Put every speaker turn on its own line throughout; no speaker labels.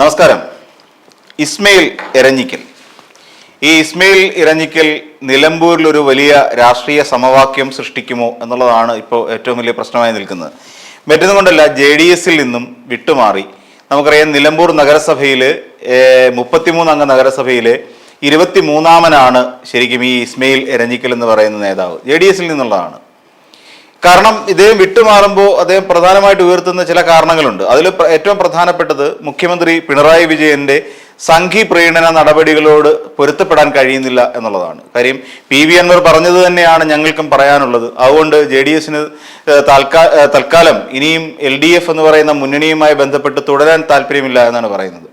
നമസ്കാരം. ഇസ്മയിൽ ഇരഞ്ഞിക്കൽ ഈ ഇസ്മയിൽ ഇരഞ്ഞിക്കൽ നിലമ്പൂരിൽ ഒരു വലിയ രാഷ്ട്രീയ സമവാക്യം സൃഷ്ടിക്കുമോ എന്നുള്ളതാണ് ഇപ്പോൾ ഏറ്റവും വലിയ പ്രശ്നമായി നിൽക്കുന്നത്. മറ്റൊന്നും കൊണ്ടല്ല ജെ ഡി എസിൽ നിന്നും വിട്ടുമാറി. നമുക്കറിയാം നിലമ്പൂർ നഗരസഭയിൽ മുപ്പത്തിമൂന്ന് അംഗ നഗരസഭയിൽ ഇരുപത്തി മൂന്നാമനാണ് ശരിക്കും ഈ ഇസ്മയിൽ ഇരഞ്ഞിക്കൽ എന്ന് പറയുന്ന നേതാവ്. ജെ ഡി എസിൽ നിന്നുള്ളതാണ്. കാരണം ഇദ്ദേഹം വിട്ടുമാറുമ്പോൾ അദ്ദേഹം പ്രധാനമായിട്ട് ഉയർത്തുന്ന ചില കാരണങ്ങളുണ്ട്. അതിൽ ഏറ്റവും പ്രധാനപ്പെട്ടത് മുഖ്യമന്ത്രി പിണറായി വിജയന്റെ സംഘി പ്രീണന നടപടികളോട് പൊരുത്തപ്പെടാൻ കഴിയുന്നില്ല എന്നുള്ളതാണ്. കാര്യം പി വി അൻവർ പറഞ്ഞത് തന്നെയാണ് ഞങ്ങൾക്കും പറയാനുള്ളത്. അതുകൊണ്ട് ജെ ഡി എസിന് തൽക്കാലം ഇനിയും എൽ ഡി എഫ് എന്ന് പറയുന്ന മുന്നണിയുമായി ബന്ധപ്പെട്ട് തുടരാൻ താല്പര്യമില്ല എന്നാണ് പറയുന്നത്.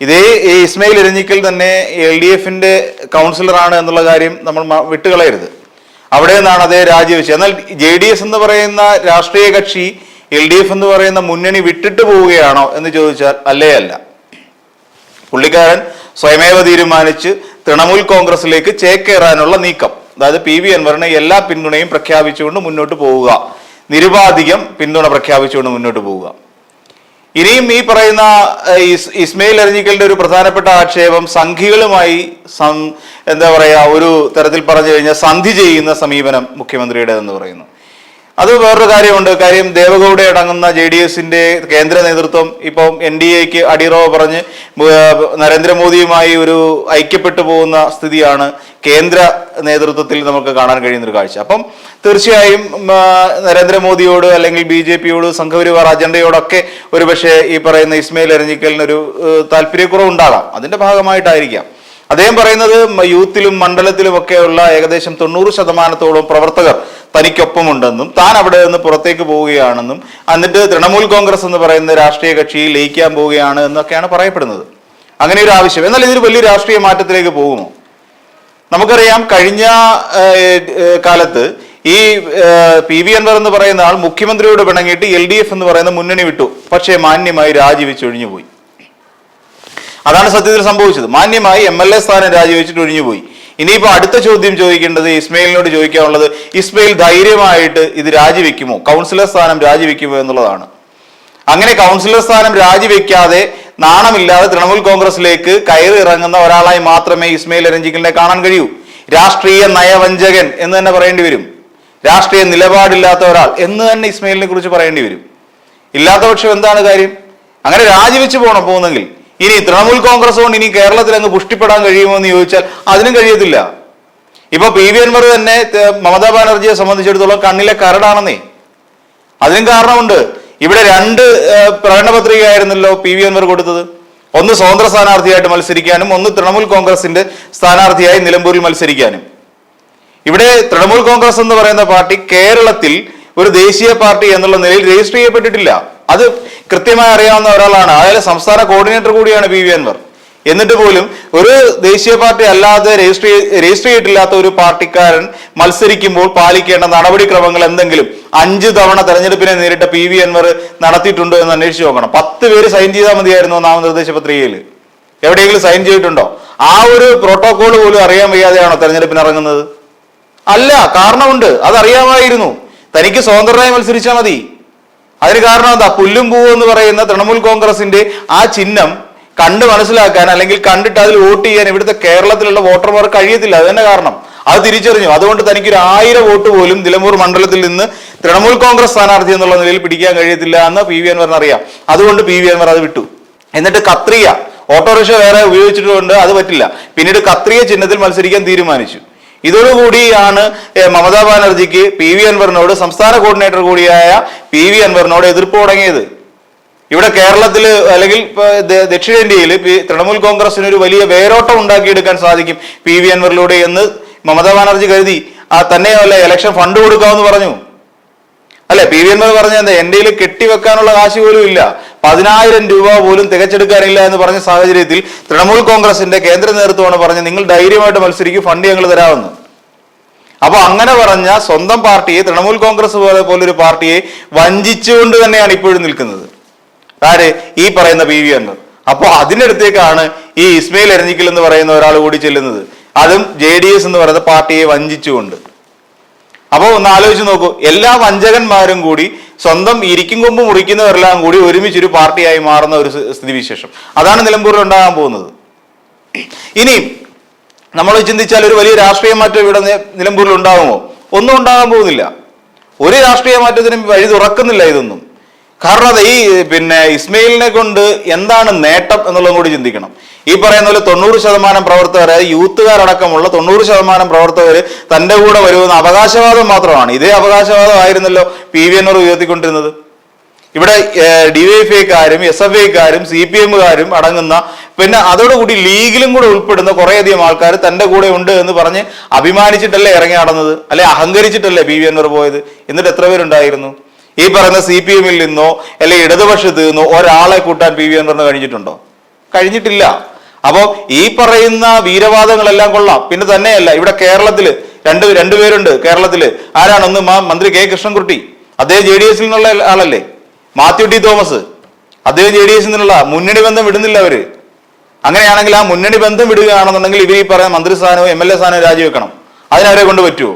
ഇതേ ഇസ്മയിൽ ഇരഞ്ഞിക്കൽ തന്നെ എൽ ഡി എഫിന്റെ കൗൺസിലറാണ് എന്നുള്ള കാര്യം നമ്മൾ വിട്ടുകളയരുത്. അവിടെ നിന്നാണ് അതേ രാജിവെച്ചത് എന്നാൽ ജെ ഡി എസ് എന്ന് പറയുന്ന രാഷ്ട്രീയ കക്ഷി എൽ ഡി എഫ് എന്ന് പറയുന്ന മുന്നണി വിട്ടിട്ട് പോവുകയാണോ എന്ന് ചോദിച്ചാൽ അല്ലേ അല്ല. പുള്ളിക്കാരൻ സ്വയമേവ തീരുമാനിച്ച് തൃണമൂൽ കോൺഗ്രസിലേക്ക് ചേക്കേറാനുള്ള നീക്കം. അതായത് പി വി അൻവറിന് എല്ലാ പിന്തുണയും പ്രഖ്യാപിച്ചുകൊണ്ട് മുന്നോട്ട് പോവുക. നിരുപാധികം പിന്തുണ പ്രഖ്യാപിച്ചുകൊണ്ട് മുന്നോട്ട് പോവുക. ഇനിയും ഈ പറയുന്ന ഇസ്മയിൽ അരിഞ്ഞിക്കലിന്റെ ഒരു പ്രധാനപ്പെട്ട ആക്ഷേപം സംഘികളുമായി എന്താ പറയാ ഒരു തരത്തിൽ പറഞ്ഞു കഴിഞ്ഞാൽ സന്ധി ചെയ്യുന്ന സമീപനം മുഖ്യമന്ത്രിയുടെ എന്ന് പറയുന്നു. അത് വേറൊരു കാര്യമുണ്ട്. കാര്യം ദേവഗൌഡ അടങ്ങുന്ന ജെ ഡി എസിന്റെ കേന്ദ്ര നേതൃത്വം ഇപ്പം എൻ ഡി എക്ക് അടിറോ പറഞ്ഞ് നരേന്ദ്രമോദിയുമായി ഒരു ഐക്യപ്പെട്ടു പോകുന്ന സ്ഥിതിയാണ് കേന്ദ്ര നേതൃത്വത്തിൽ നമുക്ക് കാണാൻ കഴിയുന്ന ഒരു കാഴ്ച. അപ്പം തീർച്ചയായും നരേന്ദ്രമോദിയോട് അല്ലെങ്കിൽ ബി ജെ പിയോട് സംഘപരിവാർ അജണ്ടയോടൊക്കെ ഒരുപക്ഷെ ഈ പറയുന്ന ഇസ്മയിൽ എരഞ്ഞിക്കലിനൊരു ഒരു താല്പര്യക്കുറവ് ഉണ്ടാകാം അതിന്റെ ഭാഗമായിട്ടായിരിക്കാം. അദ്ദേഹം പറയുന്നത് യൂത്തിലും മണ്ഡലത്തിലും ഒക്കെയുള്ള ഏകദേശം തൊണ്ണൂറ് ശതമാനത്തോളം പ്രവർത്തകർ തനിക്കൊപ്പമുണ്ടെന്നും താൻ അവിടെ നിന്ന് പുറത്തേക്ക് പോവുകയാണെന്നും എന്നിട്ട് തൃണമൂൽ കോൺഗ്രസ് എന്ന് പറയുന്ന രാഷ്ട്രീയ കക്ഷി ലയിക്കാൻ പോവുകയാണ് എന്നൊക്കെയാണ് പറയപ്പെടുന്നത്. അങ്ങനെ ഒരു ആവശ്യം. എന്നാൽ ഇതൊരു വലിയ രാഷ്ട്രീയ മാറ്റത്തിലേക്ക് പോകുമോ? നമുക്കറിയാം കഴിഞ്ഞ കാലത്ത് ഈ പി വി അൻവർ എന്ന് പറയുന്ന ആൾ മുഖ്യമന്ത്രിയോട് പിണങ്ങിയിട്ട് എൽ ഡി എഫ് എന്ന് പറയുന്ന മുന്നണി വിട്ടു. പക്ഷേ മാന്യമായി രാജിവെച്ച് ഒഴിഞ്ഞുപോയി. അതാണ് സത്യത്തിൽ സംഭവിച്ചത്. മാന്യമായി എം എൽ എ സ്ഥാനം രാജിവെച്ചിട്ട് ഒഴിഞ്ഞുപോയി. ഇനിയിപ്പോൾ അടുത്ത ചോദ്യം ചോദിക്കേണ്ടത് ഇസ്മയിലിനോട് ചോദിക്കാനുള്ളത് ഇസ്മയിൽ ധൈര്യമായിട്ട് ഇത് രാജിവെക്കുമോ? കൗൺസിലർ സ്ഥാനം രാജിവെക്കുമോ എന്നുള്ളതാണ്. അങ്ങനെ കൗൺസിലർ സ്ഥാനം രാജിവെക്കാതെ നാണമില്ലാതെ തൃണമൂൽ കോൺഗ്രസിലേക്ക് കയറി ഇറങ്ങുന്ന ഒരാളായി മാത്രമേ ഇസ്മയിൽ രഞ്ജിക്കലിനെ കാണാൻ കഴിയൂ. രാഷ്ട്രീയ നയവഞ്ചകൻ എന്ന് തന്നെ പറയേണ്ടി വരും. രാഷ്ട്രീയ നിലപാടില്ലാത്ത ഒരാൾ എന്ന് തന്നെ ഇസ്മയിലിനെ കുറിച്ച് പറയേണ്ടി വരും. ഇല്ലാത്ത പക്ഷം എന്താണ് കാര്യം? അങ്ങനെ രാജിവെച്ച് പോകണം പോകുന്നെങ്കിൽ. ഇനി തൃണമൂൽ കോൺഗ്രസ് കൊണ്ട് ഇനി കേരളത്തിൽ അങ്ങ് പുഷ്ടിപ്പെടാൻ കഴിയുമോ എന്ന് ചോദിച്ചാൽ അതിനും കഴിയത്തില്ല. ഇപ്പൊ പി വി അൻവർ തന്നെ മമതാ ബാനർജിയെ സംബന്ധിച്ചിടത്തോളം കണ്ണിലെ കരടാണെന്നേ. അതിനും കാരണമുണ്ട്. ഇവിടെ രണ്ട് പ്രകടന പത്രികയായിരുന്നല്ലോ പി വി അൻവർ കൊടുത്തത്. ഒന്ന് സ്വതന്ത്ര സ്ഥാനാർത്ഥിയായിട്ട് മത്സരിക്കാനും ഒന്ന് തൃണമൂൽ കോൺഗ്രസിന്റെ സ്ഥാനാർത്ഥിയായി നിലമ്പൂരിൽ മത്സരിക്കാനും. ഇവിടെ തൃണമൂൽ കോൺഗ്രസ് എന്ന് പറയുന്ന പാർട്ടി കേരളത്തിൽ ഒരു ദേശീയ പാർട്ടി എന്നുള്ള നിലയിൽ രജിസ്റ്റർ ചെയ്യപ്പെട്ടിട്ടില്ല. അത് കൃത്യമായി അറിയാവുന്ന ഒരാളാണ്. അതായത് സംസ്ഥാന കോർഡിനേറ്റർ കൂടിയാണ് പി. വി. അൻവർ. എന്നിട്ട് പോലും ഒരു ദേശീയ പാർട്ടി അല്ലാതെ രജിസ്റ്റർ രജിസ്റ്റർ ചെയ്തിട്ടില്ലാത്ത ഒരു പാർട്ടിക്കാരൻ മത്സരിക്കുമ്പോൾ പാലിക്കേണ്ട നടപടിക്രമങ്ങൾ എന്തെങ്കിലും അഞ്ച് തവണ തെരഞ്ഞെടുപ്പിനെ നേരിട്ട പി. വി. അൻവർ നടത്തിയിട്ടുണ്ടോ എന്ന് അന്വേഷിച്ച് നോക്കണം. പത്ത് പേര് സൈൻ ചെയ്താൽ മതിയായിരുന്നു നാമനിർദ്ദേശ പത്രികയിൽ എവിടെയെങ്കിലും സൈൻ ചെയ്തിട്ടുണ്ടോ? ആ ഒരു പ്രോട്ടോകോൾ പോലും അറിയാൻ വയ്യാതെയാണോ തെരഞ്ഞെടുപ്പിന് ഇറങ്ങുന്നത്? അല്ല കാരണമുണ്ട്. അതറിയാമായിരുന്നു. തനിക്ക് സ്വതന്ത്രനായി മത്സരിച്ചാൽ മതി. അതിന് കാരണം എന്താ? പുല്ലും പൂവും എന്ന് പറയുന്ന തൃണമൂൽ കോൺഗ്രസിന്റെ ആ ചിഹ്നം കണ്ട് മനസ്സിലാക്കാൻ അല്ലെങ്കിൽ കണ്ടിട്ട് അതിൽ വോട്ട് ചെയ്യാൻ ഇവിടുത്തെ കേരളത്തിലുള്ള വോട്ടർമാർ കഴിയത്തില്ല. അത് തന്നെ കാരണം. അത് തിരിച്ചറിഞ്ഞു. അതുകൊണ്ട് തനിക്ക് ഒരു ആയിരം വോട്ട് പോലും നിലമ്പൂർ മണ്ഡലത്തിൽ നിന്ന് തൃണമൂൽ കോൺഗ്രസ് സ്ഥാനാർത്ഥി എന്നുള്ള നിലയിൽ പിടിക്കാൻ കഴിയത്തില്ല എന്ന് പി വി അൻവറിന് അറിയാം. അതുകൊണ്ട് പി വി അൻവർ അത് വിട്ടു. എന്നിട്ട് കത്രിയ ഓട്ടോറിക്ഷ വേറെ ഉപയോഗിച്ചിട്ടുണ്ട് അത് പറ്റില്ല. പിന്നീട് കത്രിയ ചിഹ്നത്തിൽ മത്സരിക്കാൻ തീരുമാനിച്ചു. ഇതോടുകൂടിയാണ് മമതാ ബാനർജിക്ക് പി വി അൻവറിനോട് സംസ്ഥാന കോർഡിനേറ്റർ കൂടിയായ പി വി അൻവറിനോട് എതിർപ്പ് തുടങ്ങിയത്. ഇവിടെ കേരളത്തിൽ അല്ലെങ്കിൽ ദക്ഷിണേന്ത്യയിൽ തൃണമൂൽ കോൺഗ്രസിന് ഒരു വലിയ വേരോട്ടം ഉണ്ടാക്കിയെടുക്കാൻ സാധിക്കും പി വി അൻവറിലൂടെ എന്ന് മമതാ ബാനർജി കരുതി. ആ തന്നെയല്ല ഇലക്ഷൻ ഫണ്ട് കൊടുക്കാമെന്ന് പറഞ്ഞു. അല്ലെ പി വി അൻവർ പറഞ്ഞ എന്താ എന്റെ കെട്ടിവെക്കാനുള്ള കാശ് പോലും ഇല്ല. പതിനായിരം രൂപ പോലും തികച്ചെടുക്കാനില്ല എന്ന് പറഞ്ഞ സാഹചര്യത്തിൽ തൃണമൂൽ കോൺഗ്രസിന്റെ കേന്ദ്ര നേതൃത്വമാണ് പറഞ്ഞത് നിങ്ങൾ ധൈര്യമായിട്ട് മത്സരിക്കും ഫണ്ട് ഞങ്ങൾ തരാമെന്ന്. അപ്പൊ അങ്ങനെ പറഞ്ഞ സ്വന്തം പാർട്ടിയെ തൃണമൂൽ കോൺഗ്രസ് പോലെ പോലൊരു പാർട്ടിയെ വഞ്ചിച്ചുകൊണ്ട് തന്നെയാണ് ഇപ്പോഴും നിൽക്കുന്നത്. ആര്? ഈ പറയുന്ന പി വി അംഗം അപ്പൊ അതിനടുത്തേക്കാണ് ഈ ഇസ്മയിൽ എരഞ്ഞിക്കൽ എന്ന് പറയുന്ന ഒരാൾ കൂടി ചെല്ലുന്നത്. അതും ജെ ഡി എസ് എന്ന് പറയുന്ന പാർട്ടിയെ വഞ്ചിച്ചുകൊണ്ട്. അപ്പോൾ ഒന്ന് ആലോചിച്ച് നോക്കൂ. എല്ലാ വഞ്ചകന്മാരും കൂടി സ്വന്തം ഇരിക്കും കൊമ്പ് മുറിക്കുന്നവരെല്ലാം കൂടി ഒരുമിച്ചൊരു പാർട്ടിയായി മാറുന്ന ഒരു സ്ഥിതിവിശേഷം അതാണ് നിലമ്പൂരിൽ ഉണ്ടാകാൻ പോകുന്നത്. ഇനി നമ്മൾ ചിന്തിച്ചാൽ ഒരു വലിയ രാഷ്ട്രീയ മാറ്റം ഇവിടെ നിലമ്പൂരിൽ ഉണ്ടാകുമോ ഒന്നും ഉണ്ടാകാൻ പോകുന്നില്ല. ഒരു രാഷ്ട്രീയ മാറ്റത്തിനും വഴി തുറക്കുന്നില്ല ഇതൊന്നും. കാരണം അത് ഈ പിന്നെ ഇസ്മയിലിനെ കൊണ്ട് എന്താണ് നേട്ടം എന്നുള്ളതും കൂടി ചിന്തിക്കണം. ഈ പറയുന്ന പോലെ തൊണ്ണൂറ് ശതമാനം പ്രവർത്തകർ യൂത്തുകാരടക്കമുള്ള തൊണ്ണൂറ് ശതമാനം പ്രവർത്തകർ തന്റെ കൂടെ വരുമെന്ന അവകാശവാദം മാത്രമാണ്. ഇതേ അവകാശവാദം ആയിരുന്നല്ലോ പി വി എന്നോർ ഉയർത്തിക്കൊണ്ടിരുന്നത്. ഇവിടെ ഡിവൈഎഫ്ഐക്കാരും എസ് എഫ് ഐക്കാരും സി പി എമ്മുകാരും അടങ്ങുന്ന പിന്നെ അതോടുകൂടി ലീഗിലും കൂടെ ഉൾപ്പെടുന്ന കുറേയധികം ആൾക്കാർ തന്റെ കൂടെ ഉണ്ട് എന്ന് പറഞ്ഞ് അഭിമാനിച്ചിട്ടല്ലേ ഇറങ്ങി നടന്നത്? അല്ലെ അഹങ്കരിച്ചിട്ടല്ലേ പി വി എന്നോർ പോയത്? എന്നിട്ട് എത്ര പേരുണ്ടായിരുന്നു? ഈ പറയുന്ന സി പി എമ്മിൽ നിന്നോ അല്ലെ ഇടതുപക്ഷത്ത് നിന്നോ ഒരാളെ കൂട്ടാൻ പി വി എന്നോറിന് കഴിഞ്ഞിട്ടുണ്ടോ? കഴിഞ്ഞിട്ടില്ല. അപ്പോൾ ഈ പറയുന്ന വീരവാദങ്ങളെല്ലാം കൊള്ളാം. പിന്നെ തന്നെയല്ല ഇവിടെ കേരളത്തിൽ രണ്ട് രണ്ടുപേരുണ്ട് കേരളത്തിൽ. ആരാണ് ഒന്ന്? മാ- മന്ത്രി കെ കൃഷ്ണൻകുട്ടി. അദ്ദേഹം ജെ ഡി എസിൽ നിന്നുള്ള ആളല്ലേ? മാത്യു ടി തോമസ്. അദ്ദേഹം ജെ ഡി എസിൽ നിന്നുള്ള മുന്നണി ബന്ധം വിടുന്നില്ല അവർ. അങ്ങനെയാണെങ്കിൽ ആ മുന്നണി ബന്ധം വിടുകയാണെന്നുണ്ടെങ്കിൽ ഇവർ ഈ പറയുന്ന മന്ത്രിസ്ഥാനവും എം എൽ എ സ്ഥാനവും രാജിവെക്കണം. അതിനവരെ കൊണ്ട് പറ്റുമോ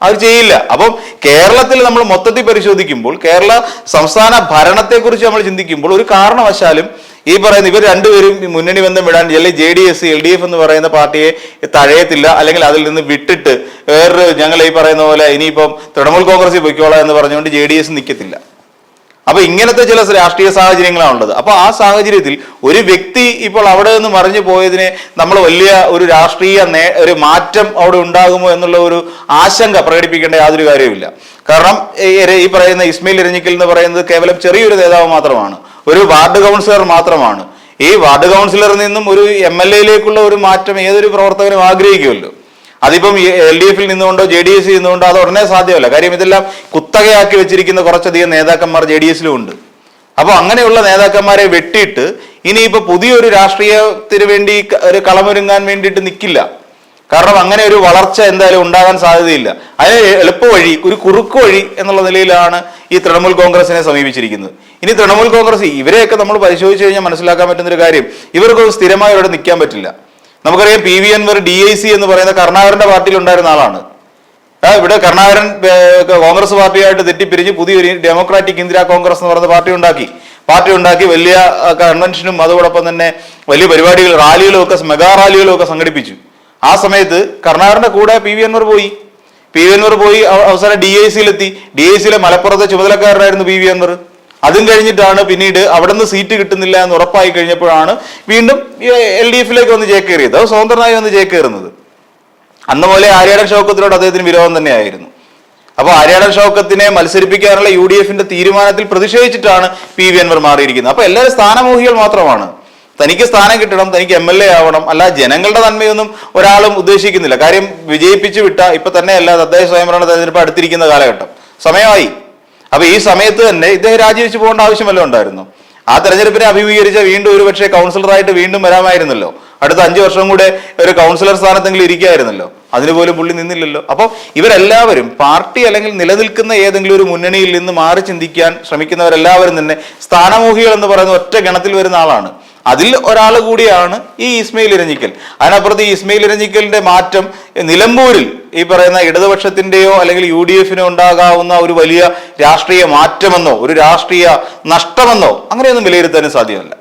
അവർ ചെയ്യില്ല. അപ്പം കേരളത്തിൽ നമ്മൾ മൊത്തത്തിൽ പരിശോധിക്കുമ്പോൾ കേരള സംസ്ഥാന ഭരണത്തെക്കുറിച്ച് നമ്മൾ ചിന്തിക്കുമ്പോൾ ഒരു കാരണവശാലും ഈ പറയുന്ന ഇവർ രണ്ടുപേരും മുന്നണി ബന്ധം വിടാൻ അല്ലെങ്കിൽ J D S L D F എന്ന് പറയുന്ന പാർട്ടിയെ തഴയത്തില്ല അല്ലെങ്കിൽ അതിൽ നിന്ന് വിട്ടിട്ട് വേറൊരു ഞങ്ങൾ ഈ പറയുന്ന പോലെ ഇനിയിപ്പം തൃണമൂൽ കോൺഗ്രസിൽ പൊയ്ക്കോളാം എന്ന് പറഞ്ഞുകൊണ്ട് ജെ ഡി എസ് നിൽക്കത്തില്ല അപ്പൊ ഇങ്ങനത്തെ ചില രാഷ്ട്രീയ സാഹചര്യങ്ങളാണ് ഉള്ളത്. അപ്പൊ ആ സാഹചര്യത്തിൽ ഒരു വ്യക്തി ഇപ്പോൾ അവിടെ നിന്ന് മറിഞ്ഞു പോയതിനെ നമ്മൾ വലിയ ഒരു രാഷ്ട്രീയ ഒരു മാറ്റം അവിടെ ഉണ്ടാകുമോ എന്നുള്ള ഒരു ആശങ്ക പ്രകടിപ്പിക്കേണ്ട യാതൊരു കാര്യവുമില്ല. കാരണം ഈ പറയുന്ന ഇസ്മയിൽ ഇരഞ്ഞിക്കൽ എന്ന് പറയുന്നത് കേവലം ചെറിയൊരു നേതാവ് മാത്രമാണ്. ഒരു വാർഡ് കൗൺസിലർ മാത്രമാണ്. ഈ വാർഡ് കൗൺസിലറിൽ നിന്നും ഒരു എം എൽ എയിലേക്കുള്ള ഒരു മാറ്റം ഏതൊരു പ്രവർത്തകനും ആഗ്രഹിക്കുമല്ലോ. അതിപ്പം എൽ ഡി എഫിൽ നിന്നുകൊണ്ടോ ജെ ഡി എസിൽ നിന്നുകൊണ്ടോ അത് ഉടനെ സാധ്യമല്ല. കാര്യം ഇതെല്ലാം കുത്തകയാക്കി വെച്ചിരിക്കുന്ന കുറച്ചധികം നേതാക്കന്മാർ ജെ ഡി എസിലും ഉണ്ട്. അപ്പൊ അങ്ങനെയുള്ള നേതാക്കന്മാരെ വെട്ടിയിട്ട് ഇനിയിപ്പോ പുതിയൊരു രാഷ്ട്രീയത്തിന് വേണ്ടി ഒരു കളമൊരുങ്ങാൻ വേണ്ടിയിട്ട് നിൽക്കില്ല കാരണം അങ്ങനെ ഒരു വളർച്ച എന്തായാലും ഉണ്ടാകാൻ സാധ്യതയില്ല. അതിന് എളുപ്പവഴി ഒരു കുറുക്ക് വഴി എന്നുള്ള നിലയിലാണ് ഈ തൃണമൂൽ കോൺഗ്രസിനെ സമീപിച്ചിരിക്കുന്നത്. ഇനി തൃണമൂൽ കോൺഗ്രസ് ഇവരെയൊക്കെ നമ്മൾ പരിശോധിച്ച് കഴിഞ്ഞാൽ മനസ്സിലാക്കാൻ പറ്റുന്ന ഒരു കാര്യം ഇവർക്കൊന്നും സ്ഥിരമായി ഇവിടെ നിൽക്കാൻ പറ്റില്ല. നമുക്കറിയാം P V Anvar D I C എന്ന് പറയുന്ന കർണാകരന്റെ പാർട്ടിയിൽ ഉണ്ടായിരുന്ന ആളാണ്. ഇവിടെ കർണാകരൻ കോൺഗ്രസ് പാർട്ടിയായിട്ട് തെറ്റിപ്പിരിഞ്ഞ് പുതിയൊരു ഡെമോക്രാറ്റിക് ഇന്ദിരാ കോൺഗ്രസ് എന്ന് പറയുന്ന പാർട്ടി ഉണ്ടാക്കി. പാർട്ടി ഉണ്ടാക്കി വലിയ കൺവെൻഷനും അതോടൊപ്പം തന്നെ വലിയ പരിപാടികൾ റാലികളും ഒക്കെ മെഗാ റാലികളും ഒക്കെ സംഘടിപ്പിച്ചു. ആ സമയത്ത് കർണാകരന്റെ കൂടെ പി വി അൻവർ പോയി. പി വി അൻവർ പോയി അവ- അവസാനം ഡി ഐ സിയിലെത്തി. ഡി ഐ സിയിലെ മലപ്പുറത്തെ ചുമതലക്കാരനായിരുന്നു പി വി അൻവർ. അതും കഴിഞ്ഞിട്ടാണ് പിന്നീട് അവിടെ നിന്ന് സീറ്റ് കിട്ടുന്നില്ല എന്ന് ഉറപ്പായി കഴിഞ്ഞപ്പോഴാണ് വീണ്ടും എൽ ഡി എഫിലേക്ക് വന്ന് ചേക്കേറിയത് അത് സ്വതന്ത്രനായി വന്ന് ചേക്കേറുന്നത് അന്ന് പോലെ ആര്യാടൻ ഷൗക്കത്തിനോട് അദ്ദേഹത്തിന് വിരോധം തന്നെയായിരുന്നു. അപ്പോൾ ആര്യാടൻ ഷൗക്കത്തിനെ മത്സരിപ്പിക്കാനുള്ള യു ഡി എഫിന്റെ തീരുമാനത്തിൽ പ്രതിഷേധിച്ചിട്ടാണ് പി വി അൻവർ മാറിയിരിക്കുന്നത്. അപ്പൊ എല്ലാവരും സ്ഥാനമോഹികൾ മാത്രമാണ്. തനിക്ക് സ്ഥാനം കിട്ടണം തനിക്ക് എം എൽ എ ആവണം അല്ല ജനങ്ങളുടെ നന്മയൊന്നും ഒരാളും ഉദ്ദേശിക്കുന്നില്ല. കാര്യം വിജയിപ്പിച്ചു വിട്ട ഇപ്പൊ തന്നെയല്ല തദ്ദേശ സ്വയംഭരണ തെരഞ്ഞെടുപ്പ് അടുത്തിരിക്കുന്ന കാലഘട്ടം. സമയമായി. അപ്പൊ ഈ സമയത്ത് തന്നെ ഇദ്ദേഹം രാജിവെച്ച് പോകേണ്ട ആവശ്യമല്ലോ ഉണ്ടായിരുന്നു? ആ തെരഞ്ഞെടുപ്പിനെ അഭിമുഖീകരിച്ച വീണ്ടും ഒരു പക്ഷേ കൗൺസിലറായിട്ട് വീണ്ടും വരാമായിരുന്നല്ലോ. അടുത്ത അഞ്ചു വർഷം കൂടെ ഒരു കൗൺസിലർ സ്ഥാനത്തെങ്കിലും ഇരിക്കായിരുന്നല്ലോ. അതിന് പോലും പുള്ളി നിന്നില്ലല്ലോ. അപ്പോൾ ഇവരെല്ലാവരും പാർട്ടി അല്ലെങ്കിൽ നിലനിൽക്കുന്ന ഏതെങ്കിലും ഒരു മുന്നണിയിൽ നിന്ന് മാറി ചിന്തിക്കാൻ ശ്രമിക്കുന്നവരെല്ലാവരും തന്നെ സ്ഥാനമോഹികൾ എന്ന് പറയുന്ന ഒറ്റ ഗണത്തിൽ വരുന്ന ആളാണ്. അതിൽ ഒരാൾ കൂടിയാണ് ഈ ഇസ്മയിൽ ഇരഞ്ഞിക്കൽ. അതിനപ്പുറത്ത് ഈ ഇസ്മയിൽ ഇരഞ്ഞിക്കലിന്റെ മാറ്റം നിലമ്പൂരിൽ ഈ പറയുന്ന ഇടതുപക്ഷത്തിന്റെയോ അല്ലെങ്കിൽ യു ഡി എഫിനോ ഉണ്ടാകാവുന്ന ഒരു വലിയ രാഷ്ട്രീയ മാറ്റമെന്നോ ഒരു രാഷ്ട്രീയ നഷ്ടമെന്നോ അങ്ങനെയൊന്നും വിലയിരുത്താനും സാധ്യമല്ല.